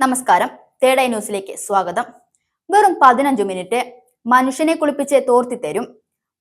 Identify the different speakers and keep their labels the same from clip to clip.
Speaker 1: നമസ്കാരം. തേടൈ ന്യൂസിലേക്ക് സ്വാഗതം. വെറും പതിനഞ്ചു മിനിറ്റ് മനുഷ്യനെ കുളിപ്പിച്ച് തോർത്തിത്തരും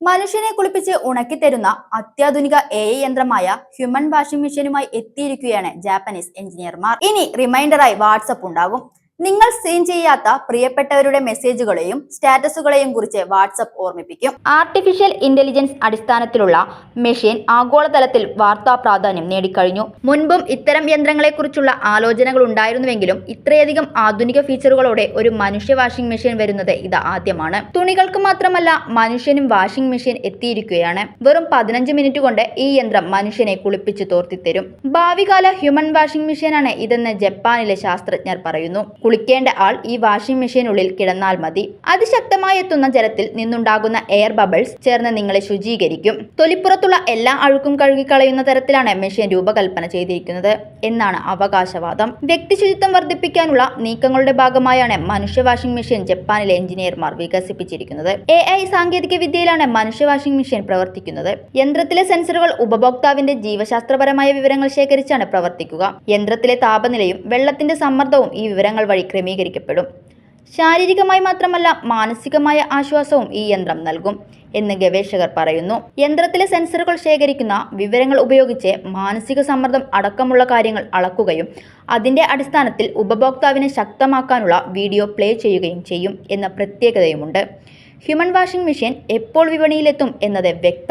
Speaker 1: മനുഷ്യനെ കുളിപ്പിച്ച് ഉണക്കിത്തരുന്ന അത്യാധുനിക എ യന്ത്രമായ ഹ്യൂമൻ വാഷിംഗ് മെഷീനുമായി എത്തിയിരിക്കുകയാണ് ജാപ്പനീസ് എഞ്ചിനീയർമാർ ഇനി റിമൈൻഡറായി വാട്സപ്പ് ഉണ്ടാകും നിങ്ങൾ സീൻ ചെയ്യാത്ത പ്രിയപ്പെട്ടവരുടെ മെസ്സേജുകളെയും സ്റ്റാറ്റസുകളെയും കുറിച്ച് വാട്സപ്പ് ഓർമ്മിപ്പിക്കും. ആർട്ടിഫിഷ്യൽ ഇന്റലിജൻസ് അടിസ്ഥാനത്തിലുള്ള മെഷീൻ ആഗോളതലത്തിൽ വാർത്താ പ്രാധാന്യം നേടിക്കഴിഞ്ഞു. മുൻപും ഇത്തരം യന്ത്രങ്ങളെക്കുറിച്ചുള്ള ആലോചനകൾ ഉണ്ടായിരുന്നുവെങ്കിലും ഇത്രയധികം ആധുനിക ഫീച്ചറുകളോടെ ഒരു മനുഷ്യ വാഷിംഗ് മെഷീൻ വരുന്നത് ഇത് ആദ്യമാണ്. തുണികൾക്ക് മാത്രമല്ല മനുഷ്യനും വാഷിംഗ് മെഷീൻ എത്തിയിരിക്കുകയാണ്. വെറും പതിനഞ്ച് മിനിറ്റ് കൊണ്ട് ഈ യന്ത്രം മനുഷ്യനെ കുളിപ്പിച്ച് തോർത്തിത്തരും. ഭാവികാല ഹ്യൂമൻ വാഷിംഗ് മെഷീനാണ് ഇതെന്ന് ജപ്പാനിലെ ശാസ്ത്രജ്ഞർ പറയുന്നു. കുളിക്കേണ്ട ആൾ ഈ വാഷിംഗ് മെഷീനുള്ളിൽ കിടന്നാൽ മതി. അതിശക്തമായി എത്തുന്ന ജലത്തിൽ നിന്നുണ്ടാകുന്ന എയർ ബബിൾസ് ചേർന്ന് നിങ്ങളെ ശുചീകരിക്കും. തൊലിപ്പുറത്തുള്ള എല്ലാ അഴുക്കും കഴുകിക്കളയുന്ന തരത്തിലാണ് മെഷീൻ രൂപകൽപ്പന ചെയ്തിരിക്കുന്നത് എന്നാണ് അവകാശവാദം. വ്യക്തി ശുചിത്വം വർദ്ധിപ്പിക്കാനുള്ള നീക്കങ്ങളുടെ ഭാഗമായാണ് മനുഷ്യ വാഷിംഗ് മെഷീൻ ജപ്പാനിലെ എഞ്ചിനീയർമാർ വികസിപ്പിച്ചിരിക്കുന്നത്. എ ഐ സാങ്കേതിക വിദ്യയിലാണ് മനുഷ്യ വാഷിംഗ് മെഷീൻ പ്രവർത്തിക്കുന്നത്. യന്ത്രത്തിലെ സെൻസറുകൾ ഉപഭോക്താവിന്റെ ജീവശാസ്ത്രപരമായ വിവരങ്ങൾ ശേഖരിച്ചാണ് പ്രവർത്തിക്കുക. യന്ത്രത്തിലെ താപനിലയും വെള്ളത്തിന്റെ സമ്മർദ്ദവും ഈ വിവരങ്ങൾ വഴി ക്രമീകരിക്കപ്പെടും. ശാരീരികമായി മാത്രമല്ല മാനസികമായ ആശ്വാസവും ഈ യന്ത്രം നൽകും എന്ന് ഗവേഷകർ പറയുന്നു. യന്ത്രത്തിലെ സെൻസറുകൾ ശേഖരിക്കുന്ന വിവരങ്ങൾ ഉപയോഗിച്ച് മാനസിക സമ്മർദ്ദം അടക്കമുള്ള കാര്യങ്ങൾ അളക്കുകയും അതിന്റെ അടിസ്ഥാനത്തിൽ ഉപഭോക്താവിനെ ശക്തമാക്കാനുള്ള വീഡിയോ പ്ലേ ചെയ്യുകയും ചെയ്യും എന്ന പ്രത്യേകതയുമുണ്ട്. ഹ്യൂമൻ വാഷിംഗ് മെഷീൻ എപ്പോൾ വിപണിയിലെത്തും എന്നത് വ്യക്തം